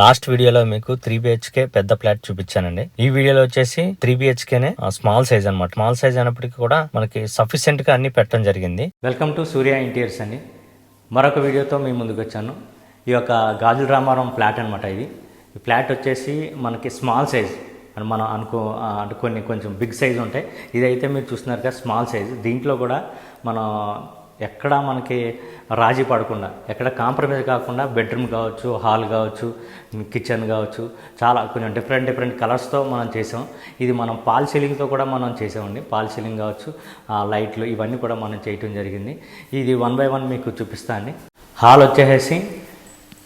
Last వీడియోలో మీకు three BHK పెద్ద ఫ్లాట్ చూపించానండి. ఈ వీడియోలో వచ్చేసి త్రీ బిహెచ్కేనే స్మాల్ సైజ్ అన్నమాట. స్మాల్ సైజ్ అయినప్పటికీ కూడా మనకి సఫిషియెంట్గా అన్ని పెట్టడం జరిగింది. వెల్కమ్ టు సూర్య ఇంటీరియర్స్ అండి. మరొక వీడియోతో మీ ముందుకు వచ్చాను. ఈ యొక్క గాజుల రామారం ఫ్లాట్ అనమాట ఇది. ఈ ఫ్లాట్ వచ్చేసి మనకి స్మాల్ సైజ్ అని మనం అనుకో అంటే కొన్ని కొంచెం బిగ్ సైజ్ ఉంటాయి. ఇదైతే మీరు చూస్తున్నారు కదా స్మాల్ సైజ్ దీంట్లో కూడా మనం ఎక్కడ మనకి రాజీ పడకుండా ఎక్కడ కాంప్రమైజ్ కాకుండా బెడ్రూమ్ కావచ్చు హాల్ కావచ్చు కిచెన్ కావచ్చు చాలా కొంచెం డిఫరెంట్ డిఫరెంట్ కలర్స్తో మనం చేసాం. ఇది మనం పాల్ సీలింగ్తో కూడా మనం చేసామండి. పాల్ సీలింగ్ కావచ్చు లైట్లు ఇవన్నీ కూడా మనం చేయటం జరిగింది. ఇది వన్ బై వన్ మీకు చూపిస్తా అండి. హాల్ వచ్చేసి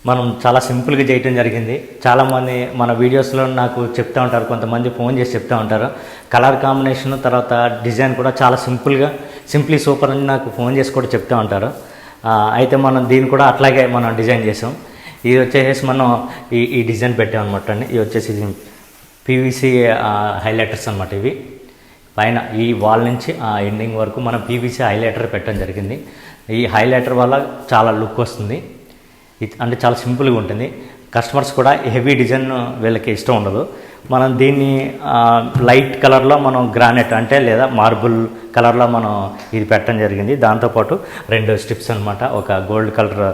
మనం చాలా సింపుల్గా చేయటం జరిగింది. చాలామంది మన వీడియోస్లో నాకు చెప్తూ ఉంటారు కొంతమంది ఫోన్ చేసి చెప్తూ ఉంటారు. కలర్ కాంబినేషన్ తర్వాత డిజైన్ కూడా చాలా సింపుల్గా సింప్లీ సూపర్ అని నాకు ఫోన్ చేసి కూడా చెప్తూ ఉంటారు. అయితే మనం దీన్ని కూడా అట్లాగే మనం డిజైన్ చేసాం. ఇది వచ్చేసి మనం ఈ ఈ డిజైన్ పెట్టాం అనమాట అండి. ఇది వచ్చేసి పీవీసీ హైలైటర్స్ అనమాట ఇవి. పైన ఈ వాల్ నుంచి ఆ ఎండింగ్ వరకు మనం పీవీసీ హైలైటర్ పెట్టడం జరిగింది. ఈ హైలైటర్ వల్ల చాలా లుక్ వస్తుంది. అంటే చాలా సింపుల్గా ఉంటుంది. కస్టమర్స్ కూడా హెవీ డిజైన్ వీళ్ళకి ఇష్టం ఉండదు. మనం దీన్ని లైట్ కలర్లో మనం గ్రానైట్ అంటే లేదా మార్బుల్ కలర్లో మనం ఇది పెట్టడం జరిగింది. దాంతోపాటు రెండు స్ట్రిప్స్ అనమాట ఒక గోల్డ్ కలర్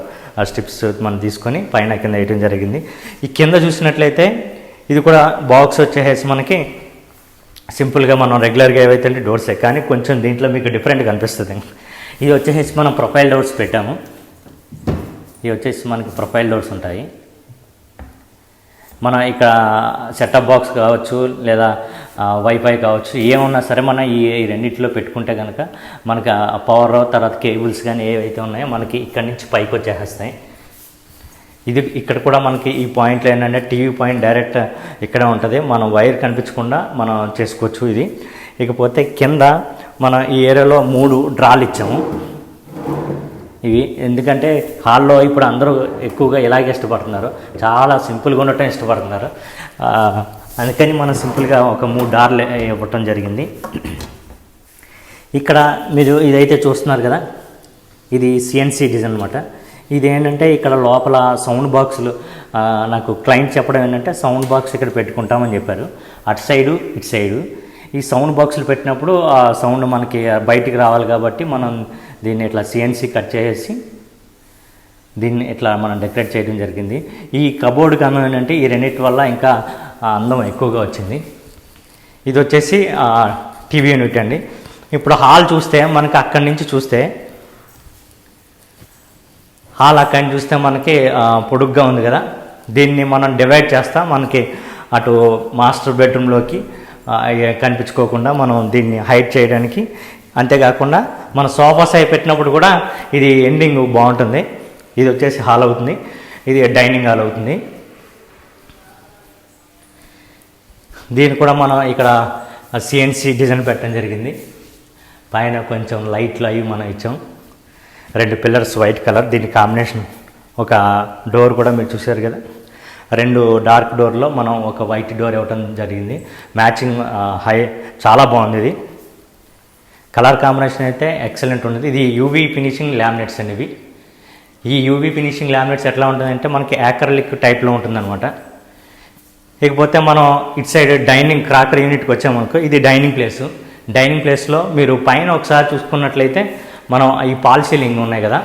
స్ట్రిప్స్ మనం తీసుకొని పైన కింద వేయడం జరిగింది. ఈ కింద చూసినట్లయితే ఇది కూడా బాక్స్ వచ్చేసి మనకి సింపుల్గా మనం రెగ్యులర్గా ఏవైతే అంటే డోర్సే కానీ కొంచెం దీంట్లో మీకు డిఫరెంట్గా అనిపిస్తుంది. ఇది వచ్చేసి మనం ప్రొఫైల్ డోర్స్ పెట్టాము. ఇవి వచ్చేసి మనకి ప్రొఫైల్ డోర్స్ ఉంటాయి. మన ఇక్కడ సెటప్ బాక్స్ కావచ్చు లేదా వైఫై కావచ్చు ఏమున్నా సరే మనం ఈ రెండింటిలో పెట్టుకుంటే కనుక మనకి పవర్ తర్వాత కేబుల్స్ కానీ ఏవైతే ఉన్నాయో మనకి ఇక్కడ నుంచి పైకి వచ్చేస్తాయి. ఇది ఇక్కడ కూడా మనకి ఈ పాయింట్లు ఏంటంటే టీవీ పాయింట్ డైరెక్ట్ ఇక్కడ ఉంటుంది. మనం వైర్ కనిపించకుండా మనం చేసుకోవచ్చు ఇది. ఇకపోతే కింద మన ఈ ఏరియాలో మూడు డ్రాలు ఇచ్చాము. ఇవి. ఎందుకంటే హాల్లో ఇప్పుడు అందరూ ఎక్కువగా ఇలాగే ఇష్టపడుతున్నారు. చాలా సింపుల్గా ఉండటం ఇష్టపడుతున్నారు. అందుకని మనం సింపుల్గా ఒక మూడు డార్లు ఇవ్వటం జరిగింది. ఇక్కడ మీరు ఇదైతే చూస్తున్నారు కదా ఇది సిఎన్సి డిజైన్ అనమాట ఇది ఏంటంటే ఇక్కడ లోపల సౌండ్ బాక్సులు నాకు క్లయింట్ చెప్పడం ఏంటంటే సౌండ్ బాక్స్ ఇక్కడ పెట్టుకుంటామని చెప్పారు. అటు సైడు ఇటు సైడు. ఈ సౌండ్ బాక్సులు పెట్టినప్పుడు ఆ సౌండ్ మనకి బయటికి రావాలి కాబట్టి మనం దీన్ని ఇట్లా సిఎన్సి కట్ చేసేసి దీన్ని ఇట్లా మనం డెకరేట్ చేయడం జరిగింది. ఈ కబోర్డ్ కన్నం ఏంటంటే ఈ రెండింటి వల్ల ఇంకా అందం ఎక్కువగా వచ్చింది. ఇది వచ్చేసి టీవీ యూనిట్ అండి. ఇప్పుడు హాల్ చూస్తే మనకి అక్కడి నుంచి చూస్తే హాల్ అక్కడి నుంచి చూస్తే మనకి పొడుగ్గా ఉంది కదా. దీన్ని మనం డివైడ్ చేస్తా మనకి అటు మాస్టర్ బెడ్రూమ్లోకి కనిపించుకోకుండా మనం దీన్ని హైట్ చేయడానికి అంతేకాకుండా మన సోఫాస్ అయి పెట్టినప్పుడు కూడా ఇది ఎండింగ్ బాగుంటుంది. ఇది వచ్చేసి హాల్ అవుతుంది. ఇది డైనింగ్ హాల్ అవుతుంది. దీన్ని కూడా మనం ఇక్కడ సిఎన్సి డిజైన్ పెట్టడం జరిగింది. పైన కొంచెం లైట్లు అవి మనం ఇచ్చాం. రెండు పిల్లర్స్ వైట్ కలర్. దీని కాంబినేషన్ ఒక డోర్ కూడా మీరు చూశారు కదా. రెండు డార్క్ డోర్లో మనం ఒక వైట్ డోర్ ఇవ్వటం జరిగింది. మ్యాచింగ్ హై చాలా బాగుంది ఇది. కలర్ కాంబినేషన్ అయితే ఎక్సలెంట్ ఉంటుంది ఇది యూవీ ఫినిషింగ్ లామినేట్స్ అనేవి. ఈ యూవీ ఫినిషింగ్ ల్యామినేట్స్ ఎట్లా ఉంటుందంటే మనకి యాక్రలిక్ టైప్లో ఉంటుందన్నమాట. ఇకపోతే మనం ఇటు సైడ్ డైనింగ్ క్రాకర్ యూనిట్కి వచ్చామనుకో ఇది డైనింగ్ ప్లేస్ డైనింగ్ ప్లేస్లో మీరు పైన ఒకసారి చూసుకున్నట్లయితే మనం ఈ పాల్ సీలింగ్ ఉన్నాయి కదా.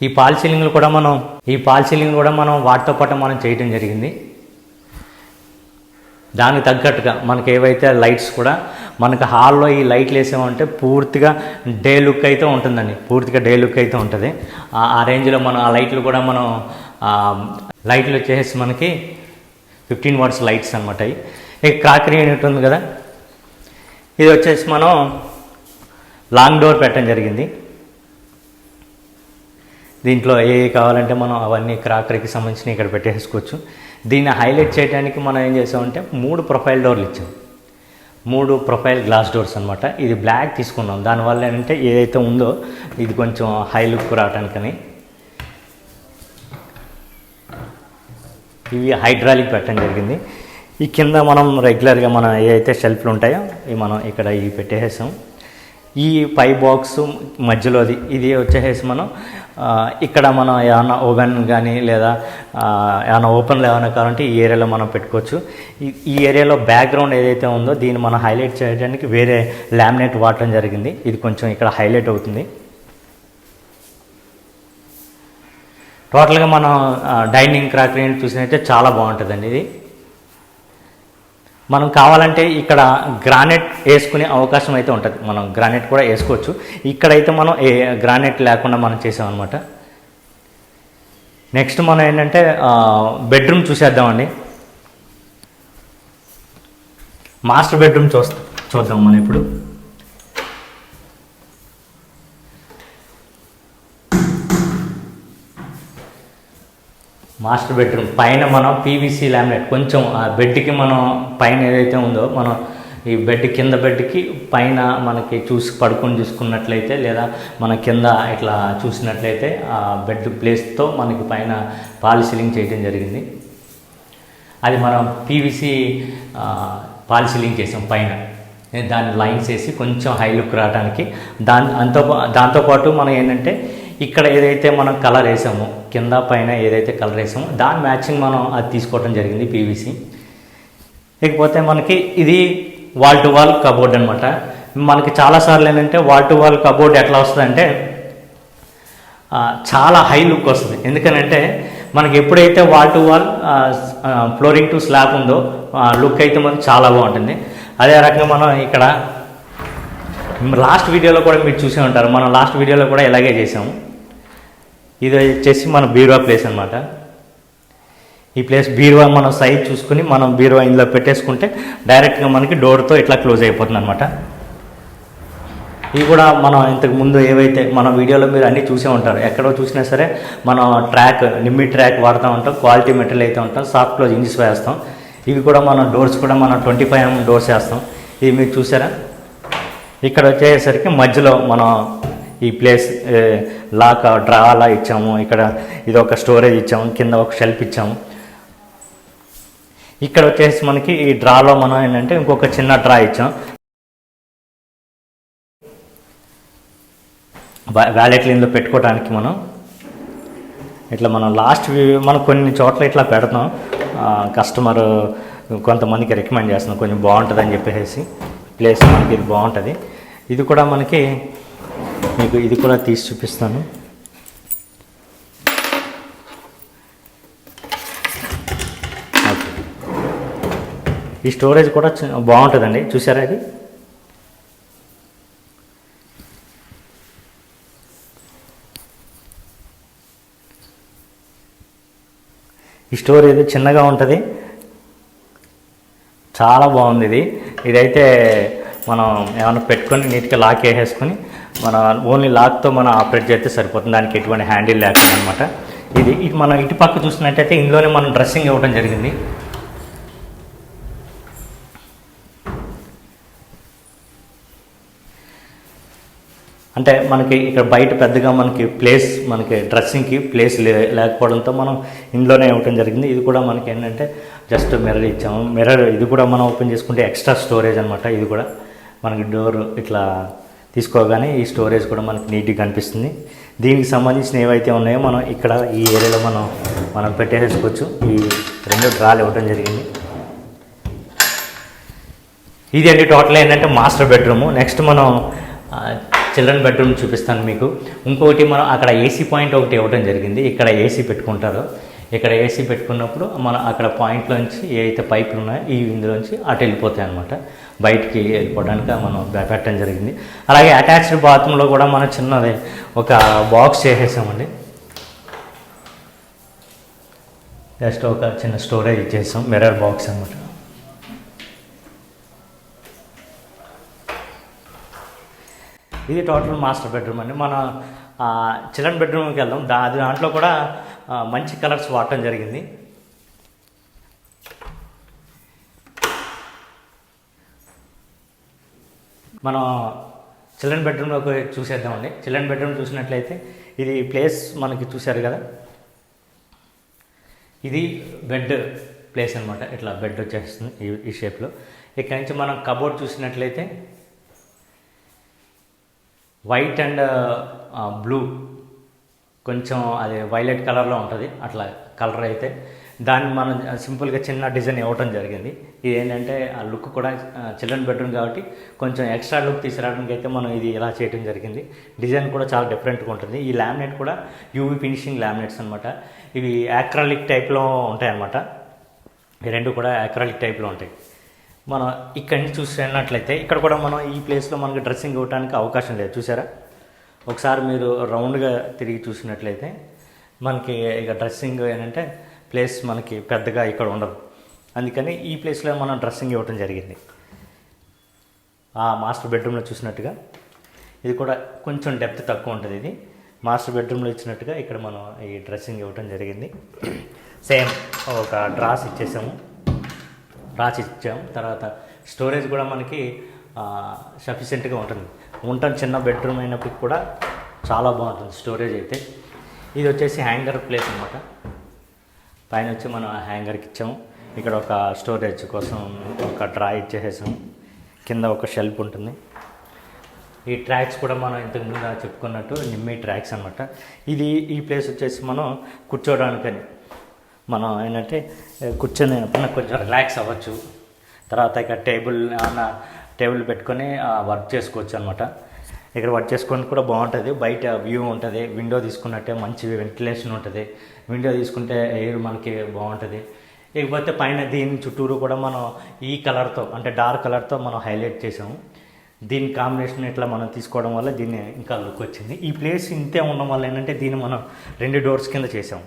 ఈ పాల్ సీలింగ్లు కూడా మనం ఈ పాల్ సీలింగ్ కూడా మనం వాటితో పాటు మనం చేయడం జరిగింది. దానికి తగ్గట్టుగా మనకి ఏవైతే లైట్స్ కూడా మనకు హాల్లో ఈ లైట్లు వేసామంటే పూర్తిగా డే లుక్ అయితే ఉంటుందండి. పూర్తిగా డే లుక్ అయితే ఉంటుంది. ఆ రేంజ్లో మనం ఆ లైట్లు కూడా మనం లైట్లు వచ్చేసి మనకి ఫిఫ్టీన్ వాట్స్ లైట్స్ అనమాట ఇక క్రాకరీ యూనిట్ ఉంది కదా? ఇది వచ్చేసి మనం లాంగ్ డోర్ పెట్టడం జరిగింది. దీంట్లో ఏ కావాలంటే మనం అవన్నీ క్రాకరీకి సంబంధించిన ఇక్కడ పెట్టేసుకోవచ్చు. దీన్ని హైలైట్ చేయడానికి మనం ఏం చేసామంటే మూడు ప్రొఫైల్ డోర్లు ఇచ్చాం. మూడు ప్రొఫైల్ గ్లాస్ డోర్స్ అనమాట ఇది బ్లాక్ తీసుకున్నాం. దానివల్ల ఏంటంటే ఏదైతే ఉందో ఇది కొంచెం హై లుక్ రావడానికని ఇవి హైడ్రాలిక్ పెట్టడం జరిగింది. ఈ కింద మనం రెగ్యులర్గా మన ఏవైతే షెల్ఫ్లు ఉంటాయో ఇవి మనం ఇక్కడ ఇవి పెట్టేసాం ఈ పై బాక్స్ మధ్యలోది ఇది వచ్చేసేసి మనం ఇక్కడ మనం ఏమైనా ఓవెన్ కానీ లేదా ఏమైనా ఓపెన్లో ఏమైనా కావాలంటే ఈ ఏరియాలో మనం పెట్టుకోవచ్చు. ఈ- ఏరియాలో బ్యాక్గ్రౌండ్ ఏదైతే ఉందో దీన్ని మనం హైలైట్ చేయడానికి వేరే లామినేట్ వాడటం జరిగింది. ఇది కొంచెం ఇక్కడ హైలైట్ అవుతుంది. టోటల్గా మనం డైనింగ్ క్రాకరీ చూసినట్టే చాలా బాగుంటుందండి ఇది. మనం కావాలంటే ఇక్కడ గ్రానైట్ వేసుకునే అవకాశం అయితే ఉంటుంది. మనం గ్రానైట్ కూడా వేసుకోవచ్చు. ఇక్కడైతే మనం ఏ గ్రానైట్ లేకుండా మనం చేసామన్నమాట. నెక్స్ట్ మనం ఏంటంటే బెడ్రూమ్ చూసేద్దామండి. మాస్టర్ బెడ్రూమ్ చూస్తా చూద్దాం మనం ఇప్పుడు. Master bedroom. పైన మనం పీవీసీ లామినేట్ కొంచెం ఆ బెడ్కి మనం పైన ఏదైతే ఉందో మనం ఈ బెడ్ కింద బెడ్కి పైన మనకి చూసి పడుకొని చూసుకున్నట్లయితే లేదా మన కింద ఇట్లా చూసినట్లయితే ఆ బెడ్ ప్లేస్తో మనకి పైన పాలిసీలింగ్ చేయడం జరిగింది. అది మనం పీవీసీ పాలిసీలింగ్ చేసాం పైన. దాన్ని లైన్స్ వేసి కొంచెం హై లుక్ రావడానికి దాని అంతో దాంతోపాటు మనం ఏంటంటే ఇక్కడ ఏదైతే మనం కలర్ వేసామో కింద పైన ఏదైతే కలర్ వేసామో దాని మ్యాచింగ్ మనం అది తీసుకోవడం జరిగింది పీవీసీ ఇకపోతే మనకి ఇది వాల్ టు వాల్ కబోర్డ్ అనమాట మనకి చాలాసార్లు ఏంటంటే వాల్ టు వాల్ కబోర్డ్ ఎట్లా వస్తుందంటే చాలా హై లుక్ వస్తుంది. ఎందుకనంటే మనకి ఎప్పుడైతే wall to wall flooring to slab ఉందో లుక్ అయితే మనకు చాలా బాగుంటుంది. అదే రకంగా మనం ఇక్కడ లాస్ట్ వీడియోలో కూడా మీరు చూసే ఉంటారు. మనం లాస్ట్ వీడియోలో కూడా ఇలాగే చేసాము. ఇది వచ్చేసి మన బీరువా ప్లేస్ అనమాట ఈ ప్లేస్ బీరువా మనం సైజ్ చూసుకుని మనం బీరువా ఇందులో పెట్టేసుకుంటే డైరెక్ట్గా మనకి డోర్తో ఇట్లా క్లోజ్ అయిపోతుంది అనమాట ఇవి కూడా మనం ఇంతకు ముందు ఏవైతే మన వీడియోలో మీరు అన్నీ చూసే ఉంటారు ఎక్కడో చూసినా సరే మనం ట్రాక్ నిమ్మి ట్రాక్ వాడుతూ ఉంటాం క్వాలిటీ మెటీరియల్ అయితే ఉంటాం సాఫ్ట్ క్లోజ్ ఇంజిస్ వేస్తాం. ఇవి కూడా మనం డోర్స్ కూడా మనం ట్వంటీ ఫైవ్ ఎంఎం డోర్స్ వేస్తాం. ఇది మీరు చూసారా? ఇక్కడ వచ్చేసరికి మధ్యలో మనం ఈ ప్లేస్ లాక్ డ్రా అలా ఇచ్చాము. ఇక్కడ ఇది ఒక స్టోరేజ్ ఇచ్చాము. కింద ఒక షెల్ఫ్ ఇచ్చాము. ఇక్కడ వచ్చేసి మనకి ఈ డ్రాలో మనం ఏంటంటే ఇంకొక చిన్న డ్రా ఇచ్చాం. వ్యాలెట్ లైన్లో పెట్టుకోవడానికి మనం ఇట్లా మనం లాస్ట్ మనం కొన్ని చోట్ల ఇట్లా పెడతాం. కస్టమర్ కొంతమందికి రికమెండ్ చేస్తున్నాం. కొంచెం బాగుంటుంది అని చెప్పేసి. ప్లేస్ మనకి ఇది బాగుంటుంది. ఇది కూడా మనకి మీకు ఇది కూడా తీసి చూపిస్తాను. ఈ స్టోరేజ్ కూడా బాగుంటుందండి. చూసారా ఇది? ఈ స్టోర్ చిన్నగా ఉంటుంది. చాలా బాగుంది ఇది. ఇదైతే మనం ఏమైనా పెట్టుకొని నీట్గా లాక్ వేసేసుకొని మన ఓన్లీ లాక్తో మనం ఆపరేట్ చేస్తే సరిపోతుంది. దానికి ఎటువంటి హ్యాండిల్ లేకుండా అనమాట ఇది ఇది మనం ఇటు పక్క చూసినట్టయితే ఇందులోనే మనం డ్రెస్సింగ్ ఇవ్వడం జరిగింది. అంటే మనకి ఇక్కడ బయట పెద్దగా మనకి ప్లేస్ మనకి డ్రెస్సింగ్కి ప్లేస్ లే లేకపోవడంతో మనం ఇందులోనే ఇవ్వటం జరిగింది. ఇది కూడా మనకి ఏంటంటే జస్ట్ మిర్రర్ ఇచ్చాము. మిర్రర్ ఇది కూడా మనం ఓపెన్ చేసుకుంటే ఎక్స్ట్రా స్టోరేజ్ అనమాట ఇది కూడా మనకి డోర్ ఇట్లా తీసుకోగానే ఈ స్టోరేజ్ కూడా మనకి నీట్గా కనిపిస్తుంది. దీనికి సంబంధించిన ఏవైతే ఉన్నాయో మనం ఇక్కడ ఈ ఏరియాలో మనం మనం పెట్టేసుకోవచ్చు. ఈ రెండు డ్రాలు ఇవ్వటం జరిగింది. ఇది అండి టోటల్ ఏంటంటే మాస్టర్ బెడ్రూమ్ నెక్స్ట్ మనం చిల్డ్రన్ బెడ్రూమ్ చూపిస్తాను మీకు. ఇంకొకటి మనం అక్కడ ఏసీ పాయింట్ ఒకటి ఇవ్వడం జరిగింది. ఇక్కడ ఏసీ పెట్టుకుంటారు. ఇక్కడ ఏసీ పెట్టుకున్నప్పుడు మనం అక్కడ పాయింట్లోంచి ఏ అయితే పైపులు ఉన్నాయో ఈ ఇందులోంచి అటు వెళ్ళిపోతాయి అనమాట బయటికి వెళ్ళిపోవడానికి మనం పెట్టడం జరిగింది. అలాగే అటాచ్డ్ బాత్రూంలో కూడా మనం చిన్నది ఒక బాక్స్ చేసేసామండి. జస్ట్ ఒక చిన్న స్టోరేజ్ ఇచ్చేసాం మిర్రర్ బాక్స్ అనమాట ఇది టోటల్ మాస్టర్ బెడ్రూమ్ అండి. మన చిల్డ్రన్ బెడ్రూమ్కి వెళ్దాం. దా దాంట్లో కూడా మంచి కలర్స్ వాడటం జరిగింది. మనం చిల్డ్రన్ బెడ్రూమ్లోకి చూసేద్దామండి. చిల్డ్రన్ బెడ్రూమ్ చూసినట్లయితే ఇది ప్లేస్ మనకి చూశారు కదా. ఇది బెడ్ ప్లేస్ అనమాట ఇట్లా బెడ్ వచ్చేస్తుంది ఈ ఈ షేప్లో. ఇక్కడ నుంచి మనం కబోర్డ్ చూసినట్లయితే వైట్ అండ్ బ్లూ. కొంచెం అది వైలెట్ కలర్లో ఉంటుంది. అట్లా కలర్ అయితే దాన్ని మనం సింపుల్గా చిన్న డిజైన్ ఇవ్వటం జరిగింది. ఇది ఏంటంటే ఆ లుక్ కూడా చిల్డ్రన్ బెడ్రూమ్ కాబట్టి కొంచెం ఎక్స్ట్రా లుక్ తీసుకురావడానికి అయితే మనం ఇది ఇలా చేయడం జరిగింది. డిజైన్ కూడా చాలా డిఫరెంట్గా ఉంటుంది. ఈ ల్యామినేట్ కూడా యూవీ ఫినిషింగ్ ల్యామినేట్స్ అనమాట ఇవి యాక్రాలిక్ టైప్లో ఉంటాయి అన్నమాట ఈ రెండు కూడా యాక్రాలిక్ టైప్లో ఉంటాయి. మనం ఇక్కడి నుంచి చూసినట్లయితే ఇక్కడ కూడా మనం ఈ ప్లేస్లో మనకి డ్రెస్సింగ్ ఇవ్వడానికి అవకాశం లేదు. చూసారా? ఒకసారి మీరు రౌండ్గా తిరిగి చూసినట్లయితే మనకి ఇక డ్రెస్సింగ్ ఏంటంటే ప్లేస్ మనకి పెద్దగా ఇక్కడ ఉండదు. అందుకని ఈ ప్లేస్లో మనం డ్రెస్సింగ్ ఇవ్వటం జరిగింది. ఆ మాస్టర్ బెడ్రూమ్లో చూసినట్టుగా ఇది కూడా కొంచెం డెప్త్ తక్కువ ఉంటుంది ఇది. మాస్టర్ బెడ్రూమ్లో ఇచ్చినట్టుగా ఇక్కడ మనం ఈ డ్రెస్సింగ్ ఇవ్వటం జరిగింది. సేమ్ ఒక డ్రాస్ ఇచ్చేసాము. డ్రాస్ ఇచ్చాము. తర్వాత స్టోరేజ్ కూడా మనకి సఫిషియెంట్గా ఉంటుంది. ఉంటాం చిన్న బెడ్రూమ్ అయినప్పటికి కూడా చాలా బాగుంటుంది స్టోరేజ్ అయితే. ఇది వచ్చేసి హ్యాంగర్ ప్లేస్ అనమాట పైన వచ్చి మనం హ్యాంగర్కి ఇచ్చాము. ఇక్కడ ఒక స్టోరేజ్ కోసం ఒక డ్రా ఇచ్చేసాము కింద ఒక షెల్ఫ్ ఉంటుంది. ఈ ట్రాక్స్ కూడా మనం ఇంతకు ముందు చెప్పుకున్నట్టు నిమ్మి ట్రాక్స్ అనమాట ఇది ఈ ప్లేస్ వచ్చేసి మనం కూర్చోవడానికని మనం ఏంటంటే కూర్చొని కొంచెం రిలాక్స్ అవ్వచ్చు. తర్వాత ఇక టేబుల్ ఏమన్నా టేబుల్ పెట్టుకొని వర్క్ చేసుకోవచ్చు అనమాట ఇక్కడ వర్క్ చేసుకోవడానికి కూడా బాగుంటుంది. బయట వ్యూ ఉంటుంది. విండో తీసుకున్నట్టే మంచి వెంటిలేషన్ ఉంటుంది. విండో తీసుకుంటే ఎయిర్ మనకి బాగుంటుంది. ఇకపోతే పైన దీని చుట్టూరు కూడా మనం ఈ కలర్తో అంటే డార్క్ కలర్తో మనం హైలైట్ చేసాము దీని కాంబినేషన్ ఇట్లా మనం తీసుకోవడం వల్ల దీన్ని ఇంకా లుక్ వచ్చింది. ఈ ప్లేస్ ఇంతే ఉండడం వల్ల ఏంటంటే దీన్ని మనం రెండు డోర్స్ కింద చేసాము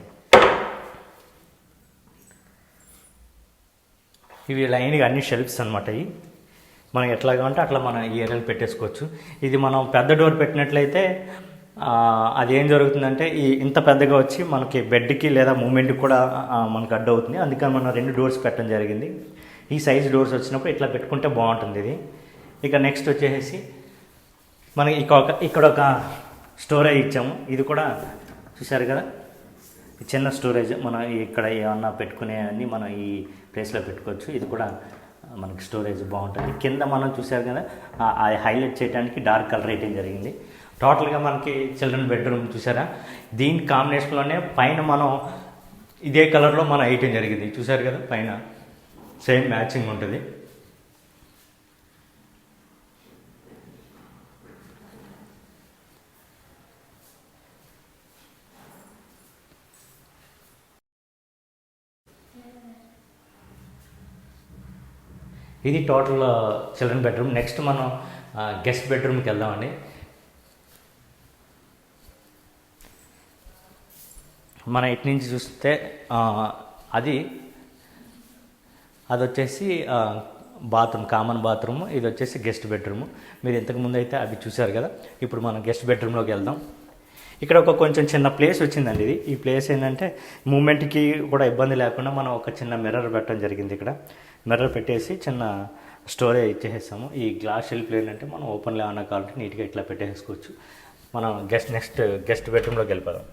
ఇవి లైన్గా అన్ని షెల్ఫ్స్ అనమాట ఇవి. మనం ఎట్లాగా ఉంటే అట్లా మనం ఈ ఏరియాలో పెట్టేసుకోవచ్చు. ఇది మనం పెద్ద డోర్ పెట్టినట్లయితే అది ఏం జరుగుతుందంటే ఈ ఇంత పెద్దగా వచ్చి మనకి బెడ్కి లేదా మూమెంట్కి కూడా మనకు అడ్డు అవుతుంది అందుకని మనం రెండు డోర్స్ పెట్టడం జరిగింది. ఈ సైజ్ డోర్స్ వచ్చినప్పుడు ఇట్లా పెట్టుకుంటే బాగుంటుంది ఇది. ఇక నెక్స్ట్ వచ్చేసి మనకి ఇక ఒక ఇక్కడ ఒక స్టోరేజ్ ఇచ్చాము. ఇది కూడా చూసారు కదా? ఈ చిన్న స్టోరేజ్ మనం ఇక్కడ ఏమన్నా పెట్టుకునే అన్నీ మనం ఈ ప్లేస్లో పెట్టుకోవచ్చు. ఇది కూడా మనకి స్టోరేజ్ బాగుంటుంది. కింద మనం చూసారు కదా? ఆ- అది హైలైట్ చేయడానికి డార్క్ కలర్ వేయటం జరిగింది. టోటల్గా మనకి చిల్డ్రన్ బెడ్రూమ్ చూసారా? దీని కాంబినేషన్లోనే పైన మనం ఇదే కలర్లో మనం వేయటం జరిగింది. చూసారు కదా? పైన సేమ్ మ్యాచింగ్ ఉంటుంది. ఇది టోటల్ చిల్డ్రన్ బెడ్రూమ్ నెక్స్ట్ మనం uh, గెస్ట్ బెడ్రూమ్కి వెళ్దామండి. మన ఇటు నుంచి చూస్తే అది అది వచ్చేసి బాత్రూమ్ కామన్ బాత్రూమ్ ఇది వచ్చేసి గెస్ట్ బెడ్రూమ్. మీరు ఇంతకుముందు అయితే అవి చూశారు కదా. ఇప్పుడు మనం గెస్ట్ బెడ్రూమ్లోకి వెళ్దాం. ఇక్కడ ఒక కొంచెం చిన్న ప్లేస్ వచ్చిందండి ఇది. ఈ ప్లేస్ ఏంటంటే మూమెంట్కి కూడా ఇబ్బంది లేకుండా మనం ఒక చిన్న మిర్రర్ పెట్టడం జరిగింది ఇక్కడ. మిర్రర్ పెట్టేసి చిన్న స్టోరేజ్ ఇచ్చేసాము ఈ గ్లాస్ షెల్ఫ్లు ఏంటంటే మనం ఓపెన్లో ఏమన్నా కావాలంటే నీట్గా ఇట్లా పెట్టేసుకోవచ్చు. మనం గెస్ట్ నెక్స్ట్ గెస్ట్ బెడ్రూమ్లోకి వెళ్ళిపోదాం.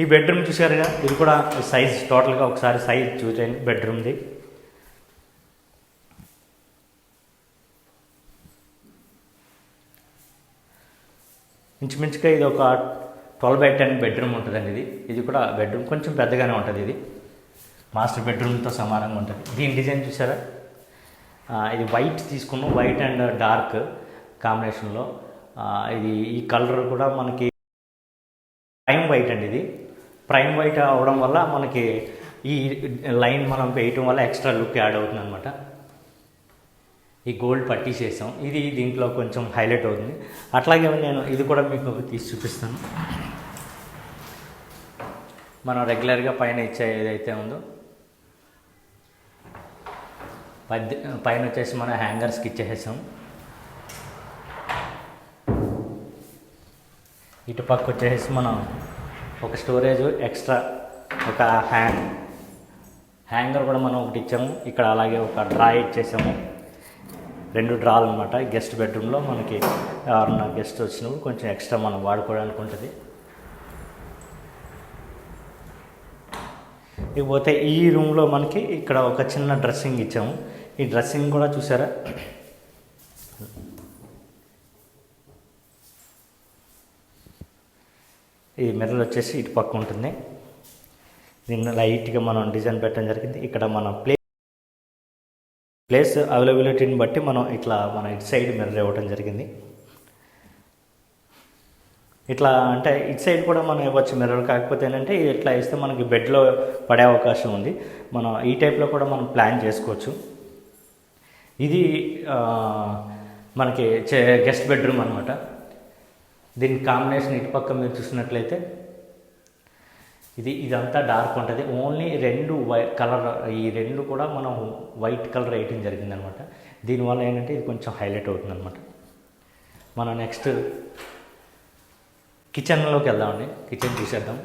ఈ బెడ్రూమ్ చూసారుగా ఇది కూడా సైజ్ టోటల్గా ఒకసారి సైజ్ చూసేయండి. బెడ్రూమ్ది ఇంచుమించుగా ఇది ఒక ట్వెల్వ్ బై టెన్ బెడ్రూమ్ ఉంటుందండి ఇది. ఇది కూడా బెడ్రూమ్ కొంచెం పెద్దగానే ఉంటుంది ఇది. మాస్టర్ బెడ్రూమ్తో సమానంగా ఉంటుంది. దీని డిజైన్ చూసారా ఇది వైట్ తీసుకున్నాం. వైట్ అండ్ డార్క్ కాంబినేషన్లో ఇది ఈ కలర్ కూడా మనకి టైం వైట్ అండి ఇది. ప్రైమ్ వైట్ అవడం వల్ల మనకి ఈ లైన్ మనం వేయటం వల్ల ఎక్స్ట్రా లుక్ యాడ్ అవుతుంది అనమాట ఈ గోల్డ్ పట్టీ చేసాం. ఇది దీంట్లో కొంచెం హైలైట్ అవుతుంది. అట్లాగే నేను ఇది కూడా మీకు తీసి చూపిస్తాను. మనం రెగ్యులర్గా పైన ఇచ్చే ఏదైతే ఉందో పద్ది పైన వచ్చేసి మనం హ్యాంగర్స్కి ఇచ్చేసాం ఇటు పక్క వచ్చేసి మనం ఒక స్టోరేజ్ ఎక్స్ట్రా ఒక హ్యాంగ్ హ్యాంగర్ కూడా మనం ఒకటి ఇచ్చాము. ఇక్కడ అలాగే ఒక డ్రా ఇచ్చేసాము. రెండు డ్రాలు అనమాట గెస్ట్ బెడ్రూమ్లో మనకి ఎవరన్నా గెస్ట్ వచ్చినప్పుడు కొంచెం ఎక్స్ట్రా మనం వాడుకోవడానికి ఉంటుంది. ఇకపోతే ఈ రూమ్లో మనకి ఇక్కడ ఒక చిన్న డ్రెస్సింగ్ ఇచ్చాము. ఈ డ్రెస్సింగ్ కూడా చూసారా? ఈ మిర్రర్ వచ్చేసి ఇటు పక్క ఉంటుంది. దీన్ని లైట్గా మనం డిజైన్ పెట్టడం జరిగింది. ఇక్కడ మన ప్లే ప్లేస్ అవైలబిలిటీని బట్టి మనం ఇట్లా మన ఇటు సైడ్ మిర్రర్ ఇవ్వడం జరిగింది. ఇట్లా అంటే ఇటు సైడ్ కూడా మనం ఇవ్వచ్చు మిర్రర్ కాకపోతే ఏంటంటే ఇట్లా వేస్తే మనకి బెడ్లో పడే అవకాశం ఉంది. మనం ఈ టైప్లో కూడా మనం ప్లాన్ చేసుకోవచ్చు. ఇది మనకి మనకి గెస్ట్ బెడ్రూమ్ అనమాట దీని కాంబినేషన్ ఇటు పక్క మీరు చూసినట్లయితే ఇది ఇదంతా డార్క్ ఉంటుంది. ఓన్లీ రెండు వై కలర్ ఈ రెండు కూడా మనం వైట్ కలర్ వేయటం జరిగిందనమాట. దీనివల్ల ఏంటంటే ఇది కొంచెం హైలైట్ అవుతుంది అనమాట మనం నెక్స్ట్ కిచెన్లోకి వెళ్దామండి. కిచెన్ తీసేద్దాం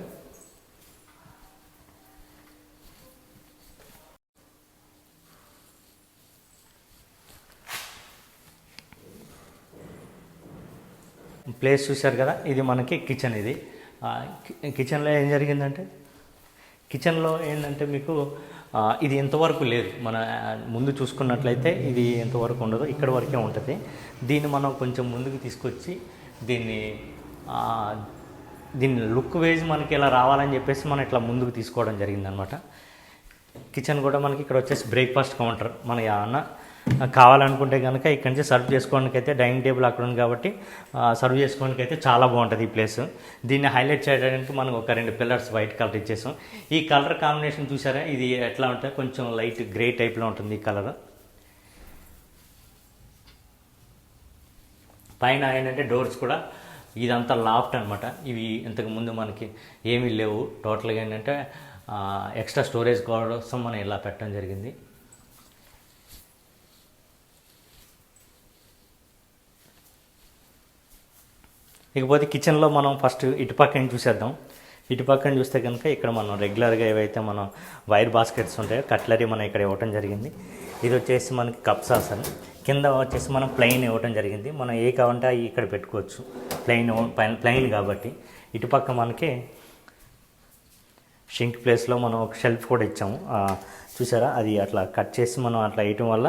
ప్లేస్ చూశారు కదా ఇది మనకి కిచెన్ ఇది. కిచెన్లో ఏం జరిగిందంటే కిచెన్లో ఏంటంటే మీకు ఇది ఎంతవరకు లేదు. మన ముందు చూసుకున్నట్లయితే ఇది ఎంతవరకు ఉండదు ఇక్కడ వరకే ఉంటుంది. దీన్ని మనం కొంచెం ముందుకు తీసుకొచ్చి దీన్ని దీన్ని లుక్ వేసి మనకి ఇలా రావాలని చెప్పేసి మనం ఇట్లా ముందుకు తీసుకోవడం జరిగిందనమాట. కిచెన్ కూడా మనకి ఇక్కడ వచ్చేసి బ్రేక్ఫాస్ట్ కౌంటర్. మన ఏమన్నా కావాలనుకుంటే కనుక ఇక్కడి నుంచి సర్వ్ చేసుకోవడానికి అయితే డైనింగ్ టేబుల్ అక్కడ ఉంది కాబట్టి సర్వ్ చేసుకోవడానికి అయితే చాలా బాగుంటుంది ఈ ప్లేస్. దీన్ని హైలైట్ చేయడానికి మనం ఒక రెండు పిల్లర్స్ వైట్ కలర్ ఇచ్చేసాం. ఈ కలర్ కాంబినేషన్ చూసారా? ఇది ఎట్లా ఉంటుంది కొంచెం లైట్ గ్రే టైప్లో ఉంటుంది ఈ కలర్. పైన ఏంటంటే డోర్స్ కూడా ఇదంతా లాఫ్ట్ అనమాట ఇవి ఇంతకు ముందు మనకి ఏమీ లేవు. టోటల్గా ఏంటంటే ఎక్స్ట్రా స్టోరేజ్ కోసం మనం ఇలా పెట్టడం జరిగింది. ఇకపోతే కిచెన్లో మనం ఫస్ట్ ఇటుపక్కన చూసేద్దాం. ఇటుపక్కన చూస్తే కనుక ఇక్కడ మనం రెగ్యులర్గా ఏవైతే మనం వైర్ బాస్కెట్స్ ఉంటాయో కట్లరీ మనం ఇక్కడ ఇవ్వటం జరిగింది. ఇది వచ్చేసి మనకి కప్ సాస్ అని. కింద వచ్చేసి మనం ప్లెయిన్ ఇవ్వటం జరిగింది. మనం ఏ కావాలంటే అవి ఇక్కడ పెట్టుకోవచ్చు. ప్లెయిన్ ప్లెయిన్ కాబట్టి. ఇటుపక్క మనకి షింక్ ప్లేస్లో మనం ఒక షెల్ఫ్ కూడా ఇచ్చాము. చూసారా? అది అట్లా కట్ చేసి మనం అట్లా వేయటం వల్ల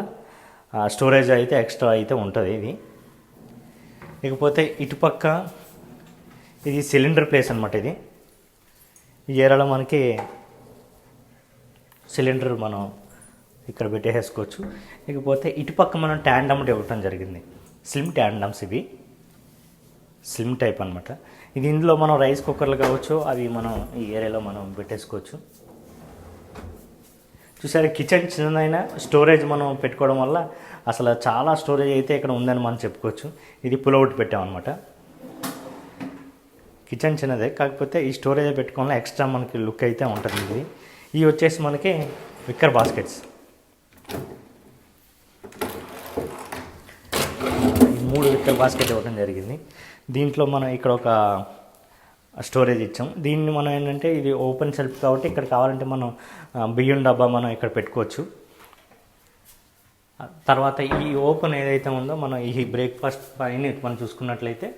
స్టోరేజ్ అయితే ఎక్స్ట్రా అయితే ఉంటుంది ఇది. ఇకపోతే ఇటుపక్క ఇది సిలిండర్ ప్లేస్ అనమాట ఇది. ఈ ఏరియాలో మనకి సిలిండర్ మనం ఇక్కడ పెట్టేసుకోవచ్చు ఇకపోతే ఇటుపక్క మనం ట్యాండమ్ ఇవ్వటం జరిగింది. స్లిమ్ ట్యాండమ్స్ ఇవి. స్లిమ్ టైప్ అనమాట ఇది ఇందులో మనం రైస్ కుక్కర్లు కావచ్చు అవి మనం ఈ ఏరియాలో మనం పెట్టేసుకోవచ్చు. చూసారా కిచెన్ చిన్నదైనా స్టోరేజ్ మనం పెట్టుకోవడం వల్ల అసలు చాలా స్టోరేజ్ అయితే ఇక్కడ ఉందని మనం చెప్పుకోవచ్చు. ఇది పులౌట్ పెట్టామన్నమాట. కిచెన్ చిన్నదే కాకపోతే ఈ స్టోరేజ్ పెట్టుకోవడం ఎక్స్ట్రా మనకి లుక్ అయితే ఉంటుంది ఇది. ఇవి వచ్చేసి మనకి విక్కర్ బాస్కెట్స్. మూడు విక్కర్ బాస్కెట్ ఇవ్వడం జరిగింది. దీంట్లో మనం ఇక్కడ ఒక స్టోరేజ్ ఇచ్చాం. దీన్ని మనం ఏంటంటే ఇది ఓపెన్ సెల్ఫ్ కాబట్టి ఇక్కడ కావాలంటే మనం బియ్యం డబ్బా మనం ఇక్కడ పెట్టుకోవచ్చు. తర్వాత ఈ ఓపెన్ ఏదైతే ఉందో మనం ఈ బ్రేక్ఫాస్ట్ పైన మనం చూసుకున్నట్లయితే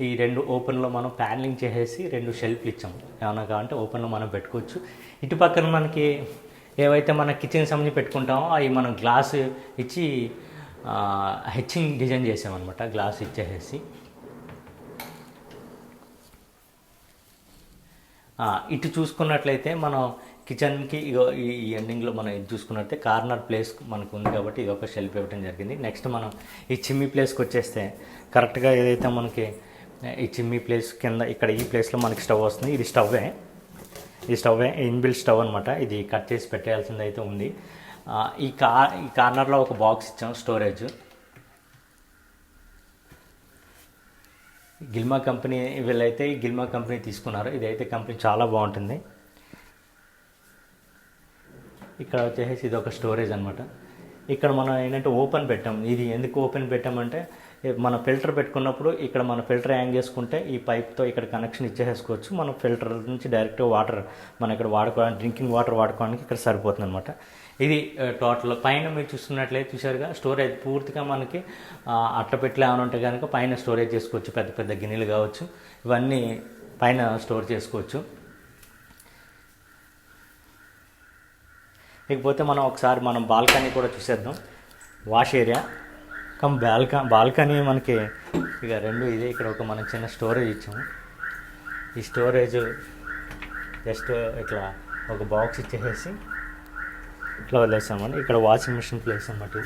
ఈ రెండు ఓపెన్లో మనం ప్యానలింగ్ చేసేసి రెండు షెల్ఫ్లు ఇచ్చాము. ఏమన్నా కావాలంటే ఓపెన్లో మనం పెట్టుకోవచ్చు. ఇటు పక్కన మనకి ఏవైతే మన కిచెన్ సంబంధించి పెట్టుకుంటామో అవి మనం గ్లాస్ ఇచ్చి హెచ్చింగ్ డిజైన్ చేసామన్నమాట. గ్లాస్ ఇచ్చేసేసి. ఇటు చూసుకున్నట్లయితే మనం కిచెన్కి ఇగో ఈ ఈ ఎండింగ్లో మనం ఇది చూసుకున్నట్లయితే కార్నర్ ప్లేస్ మనకు ఉంది కాబట్టి ఇది ఒక షెల్ఫ్ ఇవ్వడం జరిగింది. నెక్స్ట్ మనం ఈ చిమ్మి ప్లేస్కి వచ్చేస్తే కరెక్ట్గా ఏదైతే మనకి ఈ చిమ్మి ప్లేస్ కింద ఇక్కడ ఈ ప్లేస్లో మనకి స్టవ్ వస్తుంది. ఇది స్టవ్వే. ఈ స్టవ్వే ఇన్బిల్ట్ స్టవ్ అనమాట ఇది కట్ చేసి పెట్టేయాల్సింది అయితే ఉంది. ఈ కా ఈ కార్నర్లో ఒక బాక్స్ ఇచ్చాం స్టోరేజ్. గిల్మా కంపెనీ వీళ్ళైతే గిల్మా కంపెనీ తీసుకున్నారు. ఇదైతే కంపెనీ చాలా బాగుంటుంది. ఇక్కడ వచ్చేసి ఇది ఒక స్టోరేజ్ అనమాట ఇక్కడ మనం ఏంటంటే ఓపెన్ పెట్టాం. ఇది ఎందుకు ఓపెన్ పెట్టామంటే మన ఫిల్టర్ పెట్టుకున్నప్పుడు ఇక్కడ మన ఫిల్టర్ హ్యాంగ్ చేసుకుంటే ఈ పైప్తో ఇక్కడ కనెక్షన్ ఇచ్చేసుకోవచ్చు మనం ఫిల్టర్ నుంచి డైరెక్ట్గా వాటర్ మనం ఇక్కడ వాడుకోవడానికి డ్రింకింగ్ వాటర్ వాడుకోవడానికి ఇక్కడ సరిపోతుంది అనమాట ఇది టోటల్ పైన మీరు చూస్తున్నట్లయితే చూసారుగా స్టోరేజ్ పూర్తిగా మనకి ఆ, ఏమైనా ఉంటే కనుక పైన స్టోరేజ్ చేసుకోవచ్చు. పెద్ద పెద్ద గిన్నెలు కావచ్చు. ఇవన్నీ పైన స్టోర్ చేసుకోవచ్చు. ఇకపోతే మనం ఒకసారి మనం బాల్కనీ కూడా చూసేద్దాం. Wash area. కమ్ బాల్క బాల్కనీ మనకి ఇక రెండు ఇదే ఇక్కడ ఒక మనం చిన్న స్టోరేజ్ ఇచ్చాము. ఈ స్టోరేజ్ జస్ట్ ఇట్లా ఒక బాక్స్ ఇచ్చేసేసి ఇట్లా వదిలేసామని ఇక్కడ వాషింగ్ మిషన్ ప్లేస్ అనమాట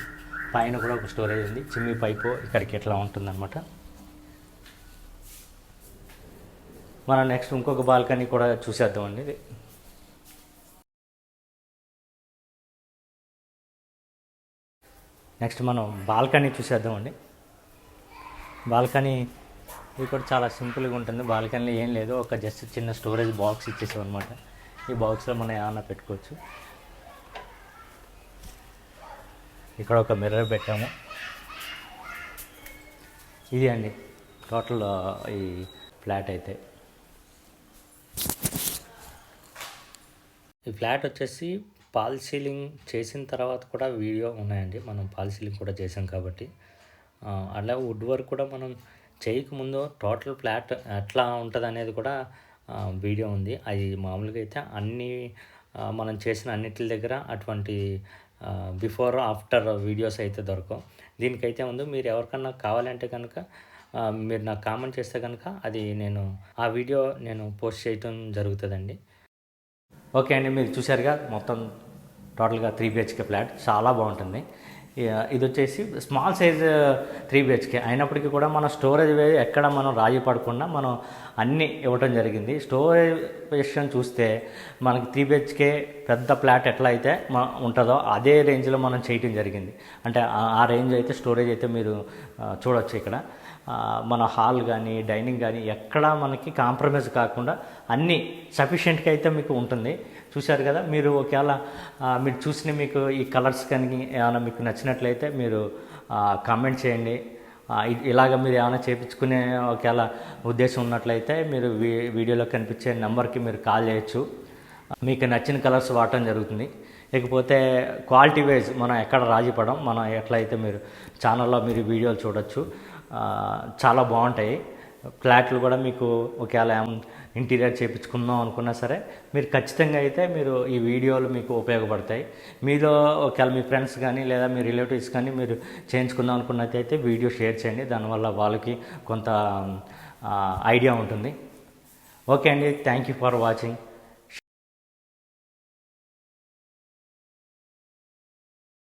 పైన కూడా ఒక స్టోరేజ్ ఉంది. చిమ్మి పైపు ఇక్కడికి ఇట్లా ఉంటుందన్నమాట. మనం నెక్స్ట్ ఇంకొక బాల్కనీ కూడా చూసేద్దామండి. నెక్స్ట్ మనం బాల్కనీ చూసేద్దామండి. బాల్కనీ ఇది కూడా చాలా సింపుల్గా ఉంటుంది. బాల్కనీలో ఏం లేదు. ఒక జస్ట్ చిన్న స్టోరేజ్ బాక్స్ ఇచ్చేసాం అనమాట ఈ బాక్స్లో మనం ఏమన్నా పెట్టుకోవచ్చు. ఇక్కడ ఒక మిర్రర్ పెట్టాము. ఇది అండి టోటల్ ఈ ఫ్లాట్ అయితే. ఈ ఫ్లాట్ వచ్చేసి పాల్ సీలింగ్ చేసిన తర్వాత కూడా వీడియో ఉన్నాయండి. మనం పాల్ సీలింగ్ కూడా చేసాం కాబట్టి. అలా వుడ్ వర్క్ కూడా మనం చేయకముందు టోటల్ ఫ్లాట్ ఎట్లా ఉంటుంది అనేది కూడా వీడియో ఉంది. అది మామూలుగా అయితే అన్ని మనం చేసిన అన్నిటి దగ్గర అటువంటి బిఫోర్ ఆఫ్టర్ వీడియోస్ అయితే దొరకవు. దీనికైతే ముందు మీరు ఎవరికన్నా కావాలంటే కనుక మీరు నాకు కామెంట్ చేస్తే కనుక అది నేను ఆ వీడియో నేను పోస్ట్ చేయటం జరుగుతుందండి. ఓకే అండి మీరు చూశారుగా మొత్తం టోటల్గా త్రీ బిహెచ్కే ఫ్లాట్. చాలా బాగుంటుంది. ఇది వచ్చేసి స్మాల్ సైజ్ త్రీ బిహెచ్కే. అయినప్పటికీ కూడా మన స్టోరేజ్ ఎక్కడ మనం రాజీ పడకుండా మనం అన్నీ ఇవ్వటం జరిగింది. స్టోరేజ్ విషయం చూస్తే మనకి త్రీ బిహెచ్కే పెద్ద ఫ్లాట్ ఎట్లా అయితే మన ఉంటుందో అదే రేంజ్లో మనం చేయటం జరిగింది. అంటే ఆ- రేంజ్ అయితే స్టోరేజ్ అయితే మీరు చూడవచ్చు చూడొచ్చు ఇక్కడ. మన హాల్ కానీ డైనింగ్ కానీ ఎక్కడా మనకి కాంప్రమైజ్ కాకుండా అన్నీ సఫిషియెంట్గా అయితే మీకు ఉంటుంది. చూశారు కదా? మీరు ఒకవేళ మీరు చూసిన మీకు ఈ కలర్స్ కానీ ఏమైనా మీకు నచ్చినట్లయితే మీరు కామెంట్ చేయండి. ఇలాగ మీరు ఏమైనా చేయించుకునే ఒకవేళ ఉద్దేశం ఉన్నట్లయితే మీరు వీ వీడియోలో కనిపించే నెంబర్కి మీరు కాల్ చేయొచ్చు. మీకు నచ్చిన కలర్స్ వాడటం జరుగుతుంది. ఇకపోతే క్వాలిటీ వైజ్ మనం ఎక్కడ రాజీపడం మనం ఎట్లయితే మీరు ఛానల్లో మీరు వీడియోలు చూడొచ్చు చాలా బాగుంటాయి. ఫ్లాట్లు కూడా మీకు ఒకవేళ ఇంటీరియర్ చేయించుకుందాం అనుకున్నా సరే మీరు ఖచ్చితంగా అయితే మీరు ఈ వీడియోలు మీకు ఉపయోగపడతాయి. మీలో ఒకవేళ మీ ఫ్రెండ్స్ కానీ లేదా మీ రిలేటివ్స్ కానీ మీరు చేయించుకుందాం అనుకున్నట్టయితే వీడియో షేర్ చేయండి. దానివల్ల వాళ్ళకి కొంత ఐడియా ఉంటుంది. ఓకే అండి. Thank you for watching.